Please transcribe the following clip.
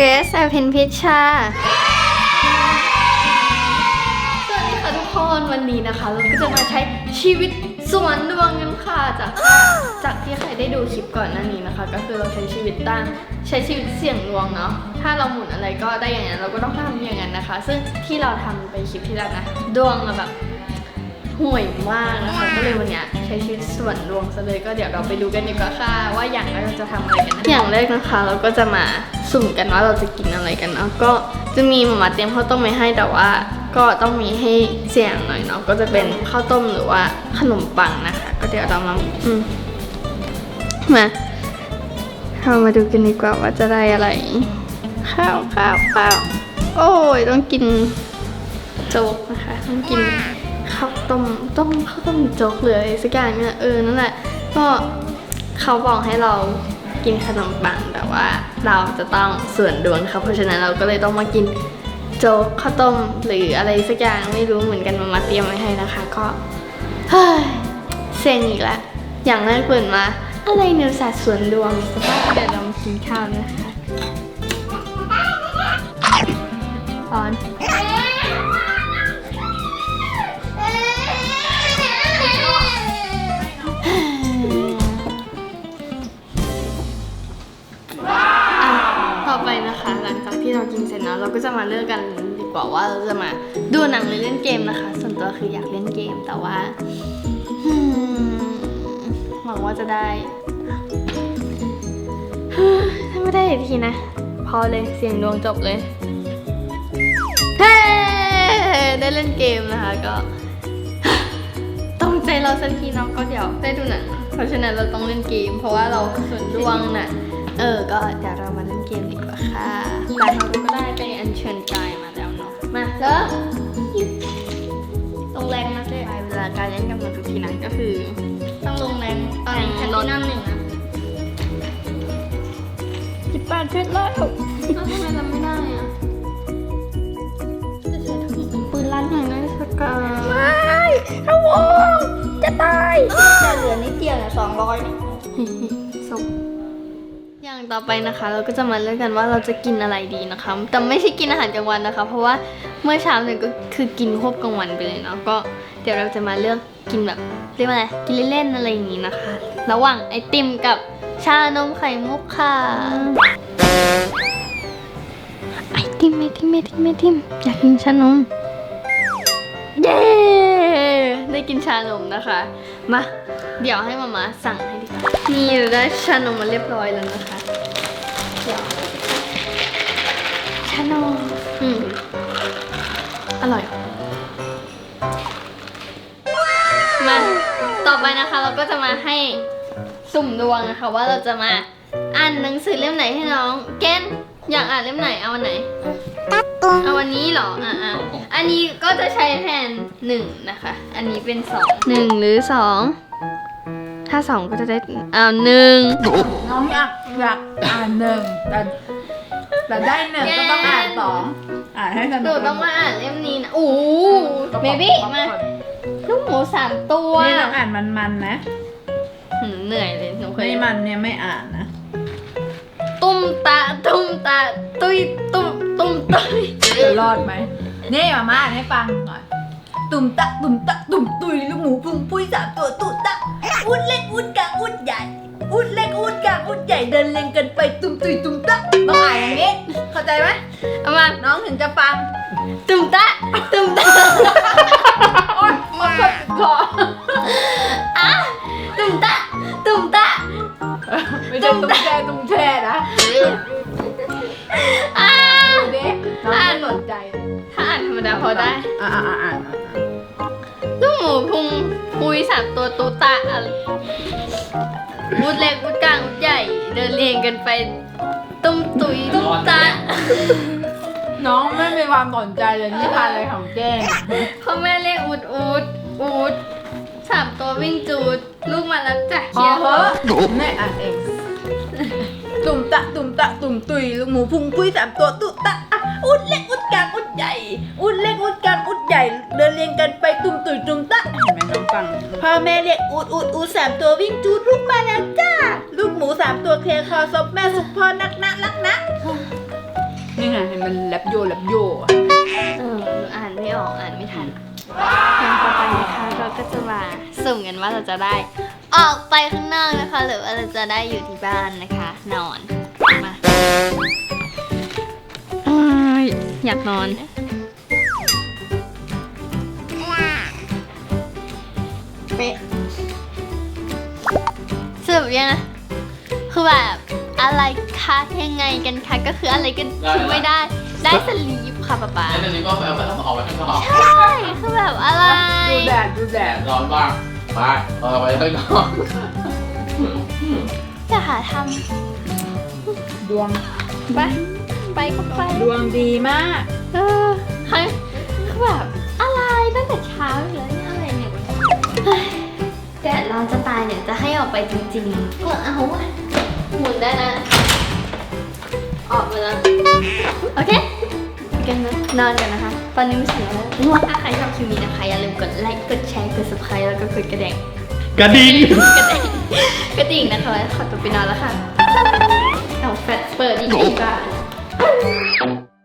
เกรซอภินพิชชา สวัสดีค่ะทุกคนวันนี้นะคะ เราก็จะมาใช้ชีวิตสวนดวงกันค่ะจากจากที่ใครได้ดูคลิปก่อนหน้านี้นะคะ ก็คือเราใช้ชีวิตตามใช้ชีวิตเสี่ยงดวงเนาะถ้าเราหมุนอะไรก็ได้อย่างนั้นเราก็ต้องทำอย่างนั้นนะคะ ซึ่งที่เราทำไปคลิปที่แล้วนะดวงเราแบบ ห่วยมากนะคะก็เลยวันเนี้ยใช้ชีวิตส่วนดวงซะเลยก็เดี๋ยวเราไปดูกันดีกว่าค่ะว่าอย่างแรกเราจะทำอะไรกันนะอย่างแรกนะคะ เราก็จะมาสุ่มกันว่าเราจะกินอะไรกันเนาะก็จะมีหมามาเตรียมข้าวต้มไว้ให้แต่ว่าก็ต้องมีให้เสี่ยงหน่อยเนาะก็จะเป็นข้าวต้มหรือว่าขนมปังนะคะ ก็เดี๋ยวเรามาอืมมาเรามาดูกันดีกว่าว่าจะได้อะไร ข้าวข้าวข้าวโอ้ยต้องกินโจ๊กนะคะต้องกิน ข้าวต้มต้มข้าวต้มโจ๊กเลยสักอย่างเนี่ยเออนั่นแหละก็เขาบอกให้เรากินขนมปังแต่ว่าเราจะต้องส่วนดวงค่ะเพราะฉะนั้นเราก็เลยต้องมากินโจ๊กข้าวต้มหรืออะไรสักอย่างไม่รู้เหมือนกันมามาเตรียมไว้ให้นะคะ ก็เฮ้ยเซ็งอีกแล้วอย่างแรกเปิดมา อะไรเนื้อสัตว์ส่วนดวงสภาพเดี๋ยวเรามากินข้าวนะคะตอน ที่เรากินเสร็จแล้วเราก็จะมาเลือกกันดีกว่าว่าเราจะมาดูหนังหรือเล่นเกมนะคะ ส่วนตัวคืออยากเล่นเกมแต่ว่าหวังว่าจะได้ถ้าไม่ได้อีกทีนะ พอเลยเสียงดวงจบเลยเฮ้ได้เล่นเกมนะคะก็ต้องใจเราสักทีเนาะก็เดี๋ยวได้ดูหนังเพราะฉะนั้นเราต้องเล่นเกม เพราะว่าเราส่วนดวงน่ะเออก็เดี๋ยวเรามาเล่น เกมดีกว่าค่ะแต่เราก็ได้ไปอัญเชิญกายมาแล้วเนาะ มาเริ่มลงแรงนะเจ๊เวลาการเล่นกับมันทุกทีนะก็คือ ต้องลงแรงตอนนี้แพทตินัมหนึ่งนะสิบแปดเพชรแล้วทำไมทำไม่ได้อะจะใช้ปืนลั่นหน่อยนะสกาไม่ขโมยจะตายจะเหลือนิดเดียวนะสองร้อยศพ อย่างต่อไปนะคะ เราก็จะมาเลือกกันว่าเราจะกินอะไรดีนะคะ แต่ไม่ใช่กินอาหารกลางวันนะคะ เพราะว่าเมื่อเช้าเนี่ยก็คือกินควบกลางวันไปเลยเนาะก็เดี๋ยวเราจะมาเลือกกินแบบเรียกว่าอะไรกินเล่นๆอะไรอย่างนี้นะคะ ระหว่างไอติมกับชานมไข่มุกค่ะไอติมไอติมไอติมไอติมอยากกินชานมเย้ได้กินชานมนะคะ มา เดี๋ยวให้มามาสั่งให้ดีกว่านี่เราได้ชานมมาเรียบร้อยแล้วนะคะ เดี๋ยวชานมอืมอร่อย มา ต่อไปนะคะเราก็จะมาให้สุ่มดวงนะคะว่าเราจะมาอ่านหนังสือเล่มไหนให้น้องแกนอยากอ่านเล่มไหนเอาวันไหน เอาวันนี้เหรออะ อะอันนี้ก็จะใช้แทนหนึ่งนะคะ อันนี้เป็นสองหนึ่งหรือสองถ้าสองก็จะได้เอาหนึ่งน้องอยากอยากอ่านหนึ่งแต่แต่ได้หนึ่งก็ต้องอ่านสองอ่านให้สหนุนูกต้องมาอ่านเล่มนี้นะอู้เบบี้มาลูกหมูสามตัวนี่ต้องอ่านมันๆนะหืมเหนื่อยเลยหนูเคยไม่มันเนี่ยไม่อ่านนะตุ้มตาตุ้มตาตุยตุ้มตุ้มตุยจะรอดไหม นี่มามาอ่านให้ฟังหน่อย ตุ่มตะตุ่มตะตุ่มตุยลูกหมูพุงปุ้ยสามตัวตุ่ตะอุดเล็กอุดกลางอุดใหญ่อุดเล็กอุดกลางอุดใหญ่เดินเล็งกันไปตุ่มตุยตุ่มตะต้องอ่านอย่างนี้ เข้าใจไหมเอามาน้องถึงจะฟัง ตุ้มตาตุ้มตา ถ้าอ่านธรรมดาพอได้ อ่าอ่าอ่าอ่านลูกหมูพุงปุยสามตัวตูตาอะไรวุดเล็กวุดกลางวุดใหญ่ เดินเรียงกันไป ตุ้มตุยตุ้มตาน้องไม่มีความสนใจเลยนี่พานอะไรของเจ้งพ่อแม่เรียกอูดอูดอูดสามตัววิ่งจูด ลูกมาแล้วจ้ะพอเหอะแม่อ่านเอง ตุ่มตะตุ่มตะตุ่มตุยลูกหมูพุงปุ้ยสามตัวตุตะ อะอุดเล็กอุดกลางอุดใหญ่ อุดเล็กอุดกลางอุดใหญ่เดินเรียงกันไปตุ่มตุยตุ่มตะเห็นไหมน้องฟังพ่อแม่เรียกอุดอุดอุดสามตัววิ่งจูดลูกมาแล้วจ้าลูกหมูสามตัวเคลียร์คอซบแม่สุดพ่อนักนะรักนะมันแลบโยแลบโยอะเออหนูอ่านไม่ออกอ่านไม่ทันอย่างต่อไปนะคะเราก็จะมาสุ่มกันว่าเราจะได้ ออกไปข้างนอกนะคะ หรือว่าเราจะได้อยู่ที่บ้านนะคะ นอน อยากนอน เป๊ะสรุปยังนะคือแบบอะไรคะยังไงกันคะก็คืออะไรกันคือไม่ได้ ได้สลีปค่ะป๊าป๊าแล้วตอนนี้ก็เอาไปออกไปข้างนอกใช่คือแบบอะไร ดูแดดดูแดแดดดร้อนบ้างไปออกไปข้างนอกจะหาทดวงำไป ไปก็ไปดวงดีมาก เออคือคือแบบอะไรตั้งแต่เช้าเลยเนี่ยอะไรเนี่ยเฮ้ยแดดร้อนจะตายเนี่ยจะให้ออกไปจริงๆก็เอาวะหมุนได้นะ ออกมาแล้ว โอเคกันนะนอนกันนะคะ ตอนนี้ไม่เสียแล้วถ้าใครชอบคลิปนี้นะคะ อย่าลืมกดไลค์ กดแชร์ กด subscribe แล้วก็กดกระดิ่งกระดิ่งกระดิ่งกระดิ่งนะคะ ขอตัวไปนอนแล้วค่ะ เอาแฟตเปิดอีกดีกว่า